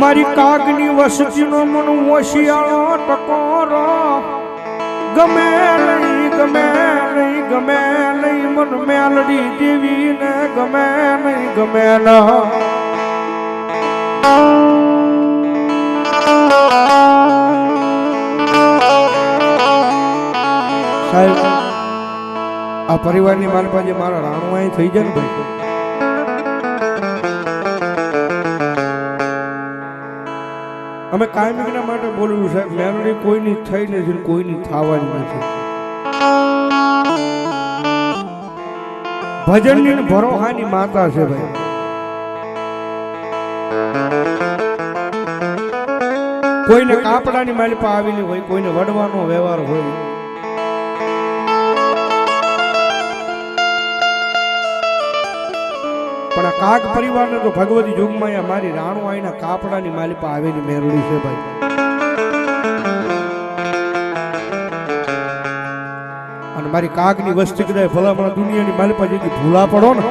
મારી કાગની વસતીનો મન ઓશિયાળો ટકોરો. ગમે નહીં ગમે નહીં ગમે નહીં મન મેલડી દેવી ને ગમે નહીં ગમે ના સાહેબ, આ પરિવારની મારી પાસે મારા અહીં થઈ જાય ને ભાઈ. અમે કાયમિકના માટે બોલવું સાહેબ મેલડી કોઈની થઈ નથી કોઈની થવાની નથી. ભજનની ભરોહાની માતા છે ભાઈ. કોઈને કાપડાની માલિપા આવેલી હોય, કોઈને વડવાનો વ્યવહાર હોય. પણ આ કાક પરિવારને તો ભગવતી યુગમાં અહીંયા મારી રાણુ આઈના કાપડાની માલિપા આવેલી મેરડી છે ભાઈ. અને મારી કાકની વસ્તી કદાચ ભલામણ દુનિયાની માલિપા જેથી ભૂલા પડો ને.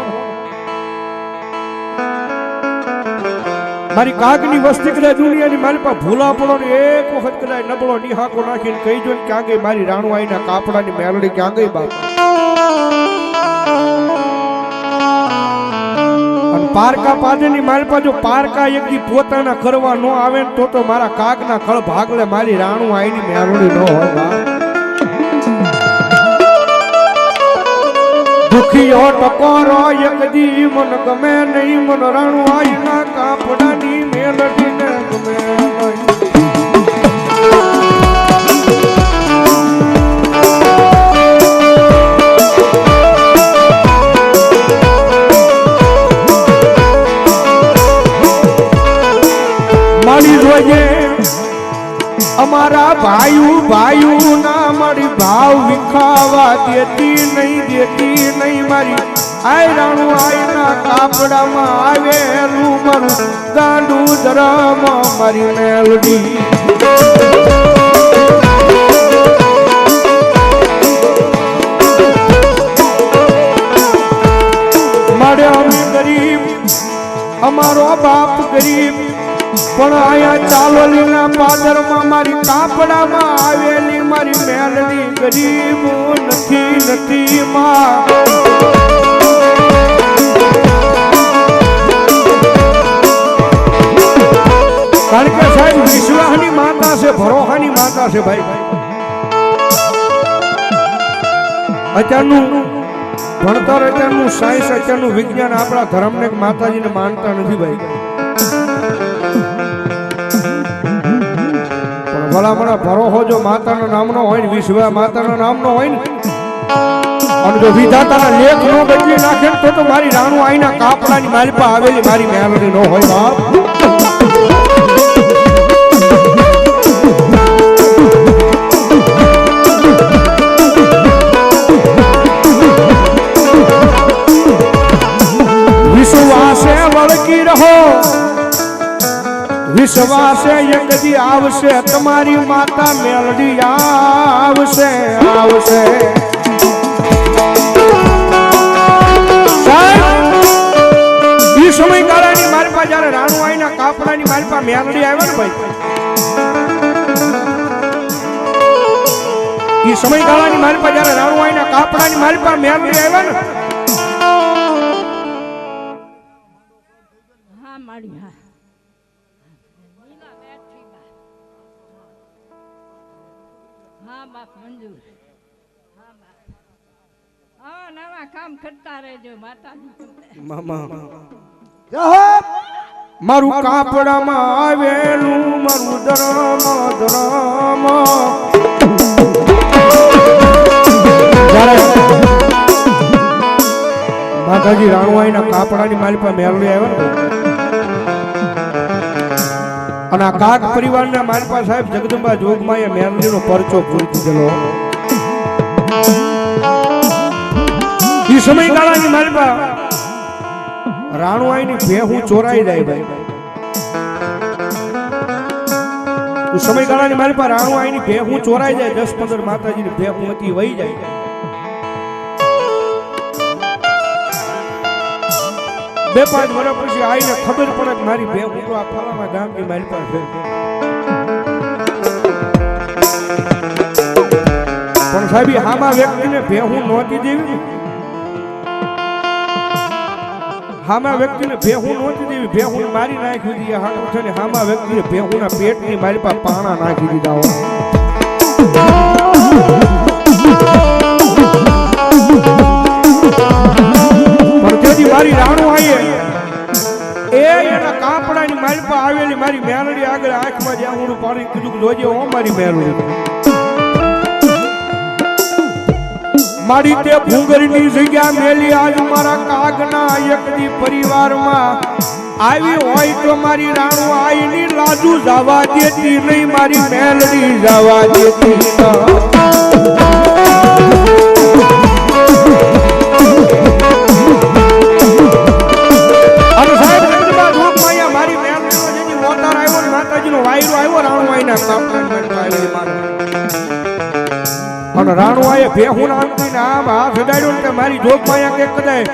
મારી કાકની વસ્તી કદાચ દુનિયાની માલિપા ભૂલા પડો ને. એક વખત કદાચ નબળો નિહાકો નાખીને કહી જો ક્યાં ગઈ મારી રાણુ આઈના કાપડાની મેરળી ક્યાં ગઈ બાપ. પારકા પાદરની મારી પાછો પારકા એકદી પોતાના કરવા નો આવે ને તો તો મારા કાકના ખળ ભાગલે મારી રાણું આઈની મેરડી નો હોય. દુખીયો ટકોરો એકદી મન ગમે નહીં, મન રાણું આઈના કાપડાની મારી આય રાણું આયના કાપડામાં આવેલું મારું ગાંડું ધરમ મારી મેલડી. અમારો બાપ ગરીબ, પણ અહીંયા ચાલોલીના પાદરમાં મારી કાપડામાં આવેલી મારી મેલડી ગરીબ નથી નથી માં. કારણ કે સાહેબ, વિશ્વાસની માતા છે, ભરોસાની માતા છે ભાઈ. અત્યારનું ભણતર, અત્યારનું સાયન્સ, અત્યારનું વિજ્ઞાન આપણા ધર્મને માતાજીને માનતા નથી ભાઈ. પણ ભલામણા ભરોહો જો માતાના નામનો હોય ને, વિશ્વા માતાના નામનો હોય ને, અને જો વિધાતાના લેખ નો બદલી નાખે તો મારી રાણું આઈના કાપડાની માલપા આવેલી મારી મેલડી ન હોય બાપ. વિશ્વાસે દી આવશે, તમારી માતા મેલડી આવશે આવશે. ઈ સમયગાળાની મારી પાસે જ્યારે રાણુ આઈના કાપડાની મારી પાસે મેલડી આવ્યા ને ભાઈ એ સમયગાળાની મારી પાસે જ્યારે રાણુ આઈના કાપડાની મારી પાસે મેલડી આવ્યા ને હા, મારી હા. હા બાપ મંજૂર. હા બાપ હા નવા કામ કરતા રહેજો માતાજી. મામા. મારું કાપડામાં આવેલું મારું ધરમ ધરમ. માતાજી રાણુઆઈના કાપડાની માલિકા મેળવી આવ્યો ને? અને આ કાક પરિવારના માનપા સાહેબ જગદંબા જોગમાએ મેરલીનો પરચો પૂરી દીધેલો. ઈ સમયગાળાની માનપા રાણુઆઈની ભેહું ચોરાઈ જાય ભાઈ. સમયગાળાની મારી પાસે રાણુઆઈની ભેહું ચોરાઈ જાય, દસ પંદર માતાજીની ભેહું હતી વહી જાય. બે પાંચ વર્ષ પછી આવીને ખબર પડે કે મારી બે ઉઠો આ ફલાણા ગામની મારી પાસે પણ સાહેબ હામા વ્યક્તિને ભેહું નહોતી દેવી. હામા વ્યક્તિને ભેહું નહોતી દેવી. ભેહું મારી નાખી દીધી હા ને હામા વ્યક્તિએ ભેહુંના પેટની મારી પાસે પાણા નાખી દીધા હોય. મારી રાણું આઈએ એ એના કાપડાની મારી પર આવેલી મારી મેલડી આગળ આંખમાં જ્યાં હું પાણી કીધું જોજે, હો મારી મેલડી. મારી તે ભૂંગરની જગ્યા મેલી આજ મારા કાગના એકદી પરિવારમાં. આવી હોય તો મારી રાણું આઈની લાજુ જવા દેતી નહીં, મારી મેલડી જવા દેતી અને રાણુઆએ ભેહું નામથી આમ હાથ અડાડ્યો ને મારી જોગમાયા કે કદાય,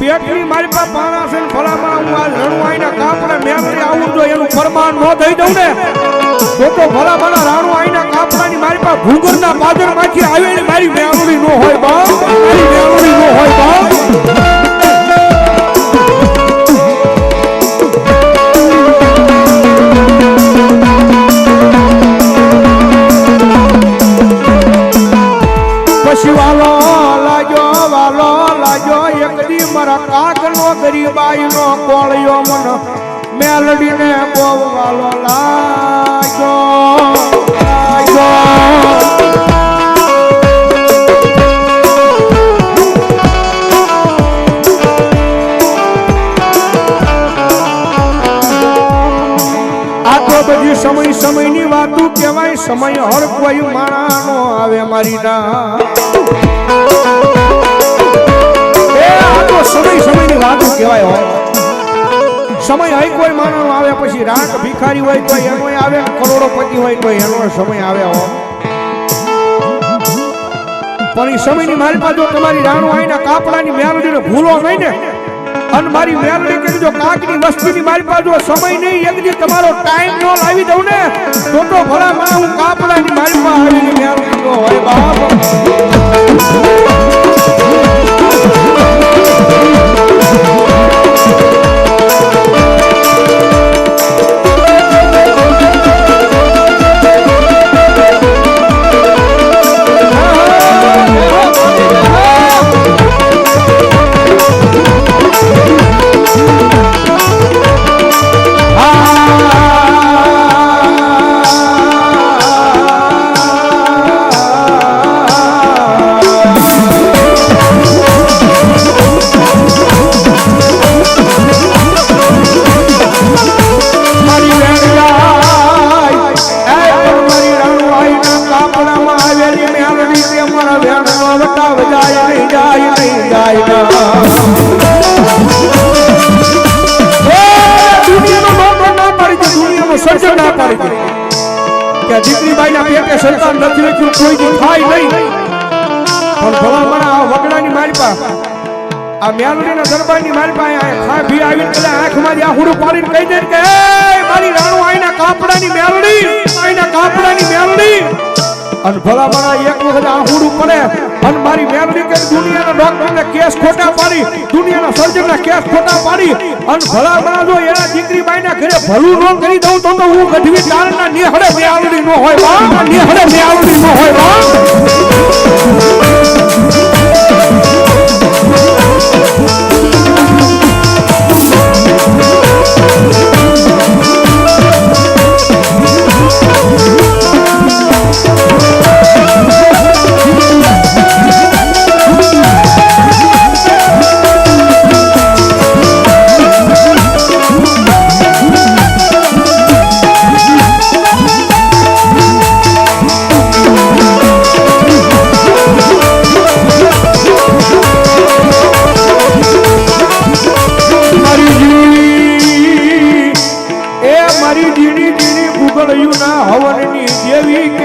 પેટની મારી પાસે પાણા છે ને હું આ રણુઆઈના કાપડે મેમરી આવું જો એનું ફરમાન ન દઈ દઉં ને. તો તો ભલામણ રાણુઆઈના કાપડાની મારી પાસે ભૂગરના પાદરમાંથી આવેલી મારી મેમરી ન હોય બા, મારી મેમરી ન હોય બાપ મેલડીને બહુ વાલો લાગ્યો બધી સમય સમયની વાતું કહેવાય, સમય હર કોઈ માણાનો આવે મારી ના. એ તો સમય સમયની વાતું કહેવાય હો સમય હોય કોઈ માણસ આવે પછી રાગ ભિખારી હોય તો એનો આવે કરોડોપતિ હોય તો એનો સમય આવે હો. પણ એ સમયની મારી પાસે તમારી રાણો આવીને કાપડાની મેલડીને ભૂલો નહીં ને, અને મારી મેલડી કે જો કાકની વસ્તીની મારી પાસે સમય નહીં, એક દી તમારો ટાઈમ નો લાવી દઉં ને, તો તો ભલા માં હું કાપડાની મારી પાસે આવીને મેલડી હોય બાપ. ના પાડી નથી કોઈ દી થાય નહીં. પણ ભલામણ આ વગડાની મારી પાસે આ મેલડીના દરબારની મારી પાસે આ ખા ભી આવીને પેલા આંખમાં હુડું પાડીને કહી દે કે મારી રાણું આઈના કાપડાની મેલડી આઈના કાપડાની મેલડી અને ભલા મારા એક વખત આ હુડું પડે. અને મારી મેલડી કે દુનિયાના ડોક્ટરને કેસ ખોટા પાડી, દુનિયાના સર્જનના કેસ ખોટા પાડી. અને ભલા મારા જો એના દીકરી બાઈના ઘરે ભલું ન કરી દઉં તો તો હું ગઢવી તારના નિહળે મેલડી ન હોય બા નિહળે મેલડી ન હોય બા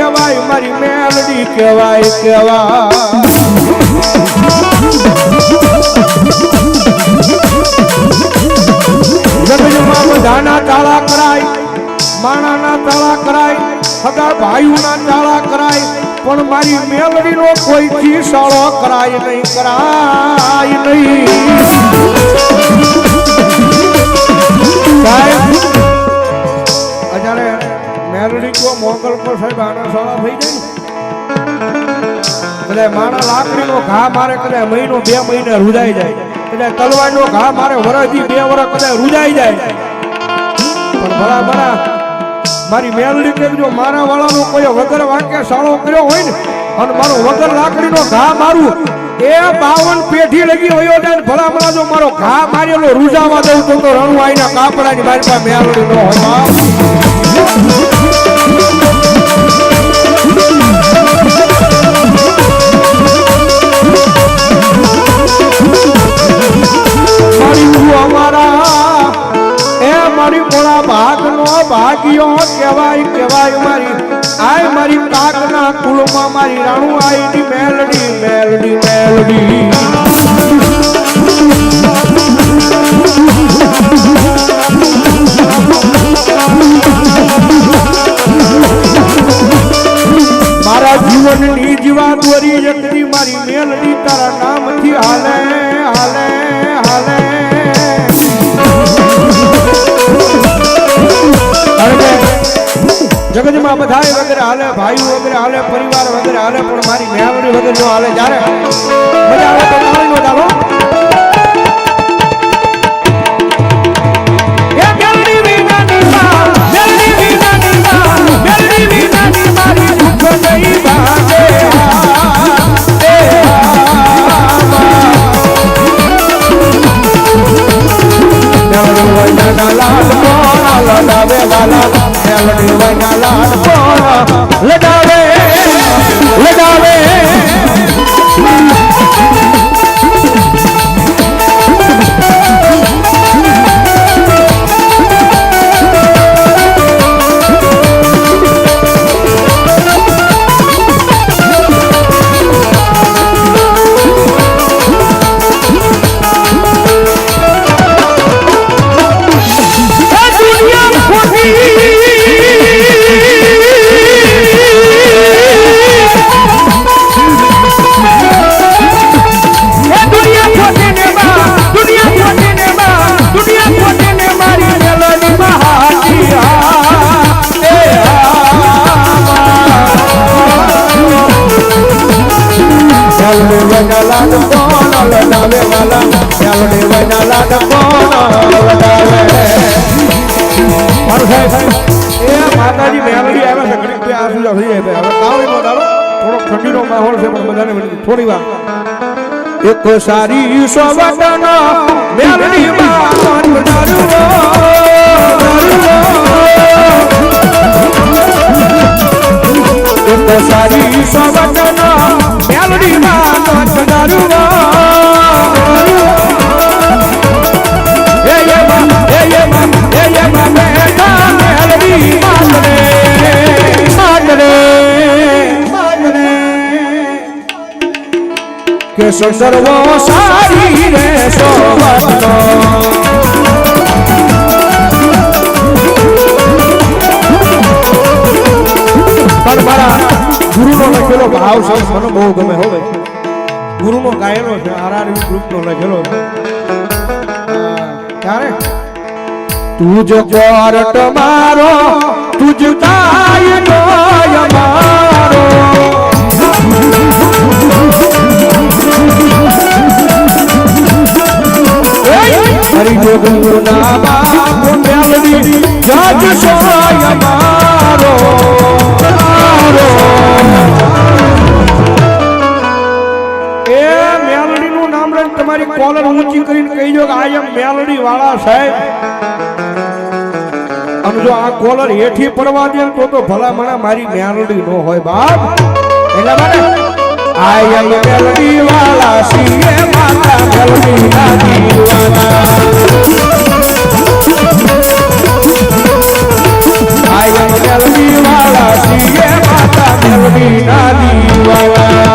કહેવાય, મારી મેલડી કહેવાય કહેવાય. માના તાળા કરાય, માણાના તાળા કરાય, સગા ભાઈઓના તાળા કરાય, પણ મારી મેલડીનો કોઈ ચીસાળો કરાય નહીં કરાય નહીં. મેલડી કો મોગલ કો સાહેબ આના સાળા થઈ જાય એટલે માણા લાકડીનો ઘા મારે કદાચ મહિનો, બે મહિને રૂજાઈ જાય. કદાચ તલવારનો ઘા મારે વરસથી બે વરસ કદાચ રૂજાઈ જાય. પણ ભલા ભલા મારી મેલડી કે જો મારા વાળાનો કોઈ વગર વાંકે સાળો કર્યો હોય ને, અને મારો વગર લાકડીનો ઘા મારું એ બાવન પેઢી લગી હોયો જાય ને ભલા ભલા જો મારો ઘા મારેલો રૂજાવા દઉં તો તો રણું આઈના કાપડાની બાર પા મેલડી નો હોય મારી અમારા, એ મારી મોળા ભાગ્યો, કહેવાય કહેવાય મારી. આય મારી કાકના કુળમાં મારી રાણુ આઈની મેલડી મેલડી મેલડી. મારા જીવનની જીવા દોરી મારી મેલડી બધાય વગેરે હાલે, ભાઈઓ વગેરે હાલે, પરિવાર વગેરે હાલે, પણ મારી મેલડી વગેરે જો હાલે. જ્યારે મજા આવે ઠંડીનો માહોલ છે, પણ બધાને થોડી વાર. એક સારી સોવટનો મેલડી માં ડરવો એક સારી સોવટનો મેલડી માં ડરવો કે સર્વો સારી લખેલો ભાવ છે મને બહુ ગમે હવે ગુરુનો ગાયેલો છે આરઆરવી ગ્રુપનો લખેલો તુજ કોરટ મારો અને જો આ કોલર હેઠી પડવા દે તો તો ભલામણા મારી મેલડી નો હોય બાપ. એટલે આઈ આય મેલડી વાલા સીએ માતા મેલડી ના દીવાના. આય મેલડી વાલા સીએ માતા મેલડી ના દીવાના.